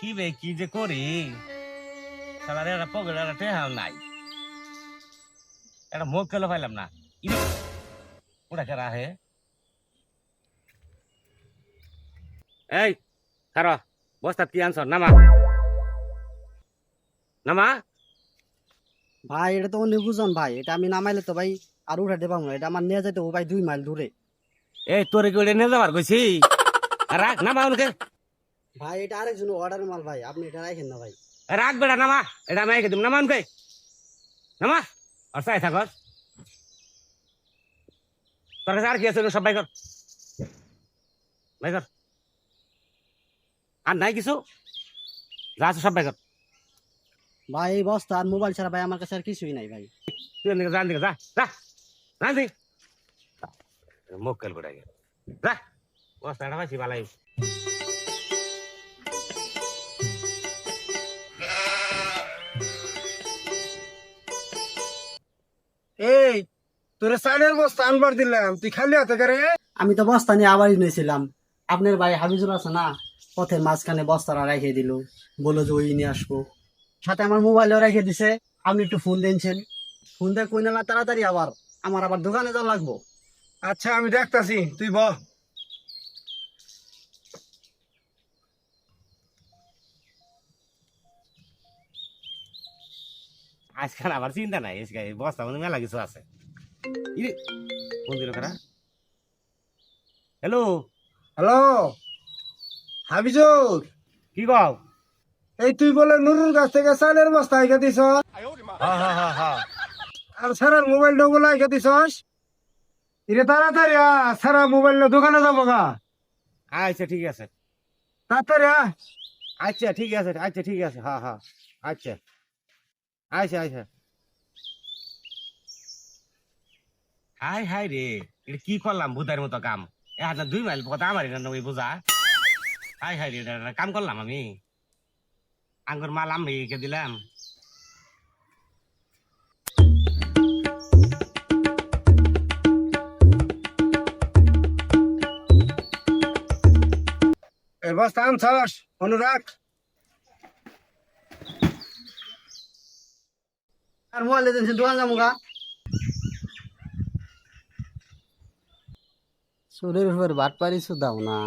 কি বে কি যে করি? সালারে একটা পকেট একটা টেহাও নাই। একটা মুখ কেলো পাইলাম না। ওটা কে রাহে এই খারো বস্তা কি আনছ? নামা। নামা। ভাই এটা তো অন্য বুঝন ভাই এটা আমি নামাইলে তো ভাই আর উঠাতে পারব না এটা আমার নিয়ে যাইতে ও ভাই দুই মাইল দূরে। এই তোরে কি ওটা নিয়ে যাবার কইছি? রাখ নামা ওনকে। ভাই এটা আরেকজন অর্ডার মাল ভাই আপনি এটা রাখেন না ভাই। রাখ বেটা নামা। এটা আমি একে দিম নামা ওনকে নামা। আর চাই থাকস। তোর কাছে আর কি আছে? সব বাই কর। বাই কর। আর নাই কিছু? যা আছে সব বাই কর। ভাই এই বস্তা আর মোবাইল ছাড়া ভাই আমার কাছে আর কিছুই নাই ভাই। তুই এদিকে যা এদিকে যা। যা। না দি মক্কেল করে আগে যা। বস্তাটা পাইছি বালাই। এই তোরে সাইডের বস্তা আনবার দিলাম তুই খালি হাতে করে আমি তো বস্তা নিয়ে আবারই নিয়েছিলাম আপনার ভাই হাবিজুল আছে না পথে মাঝখানে বস্তাটা রেখে দিল। বলল যে ওই নিয়ে আসব। সাথে আমার মোবাইলও রেখে দিছে। আপনি একটু ফোন দিনছেন। ফোন দিয়ে কই না তাড়াতাড়ি আবার। আমার আবার দোকানে যাওয়া লাগবো। আচ্ছা আমি দেখতাছি। তুই ব আজকাল আবার চিন্তা নাই বস্তা মধ্যে মেলা কিছু আছে। কোন দিল কারা? Hello hello Habizur? কি কও? এই তুই বলে নুরুর কাছ থেকে চালের বস্তা আইকা দিছ আর সারার মোবাইল ডগুলো আইকা দিছস? ইরে তাড়াতাড়ি সারা মোবাইল দোকানে যাব গা। আচ্ছা ঠিক আছে। তাড়াতাড়ি আচ্ছা ঠিক আছে আচ্ছা ঠিক আছে হ্যাঁ হ্যাঁ আচ্ছা। আচ্ছা আচ্ছা হাই হাই রে এটা কি করলাম ভূতের মতো কাম? এ হাজার দুই মাইল কথা আমার এটা নই বোঝা। হাই হাই রে কাম করলাম আমি। আঙ্গুর মাল আমি কে দিলাম। এই বস্তা আনছস অনুরাগ। আর মোবাইল দিনছেন দোকান যাব গা। শরীর উপর বাট পারিছো দাও না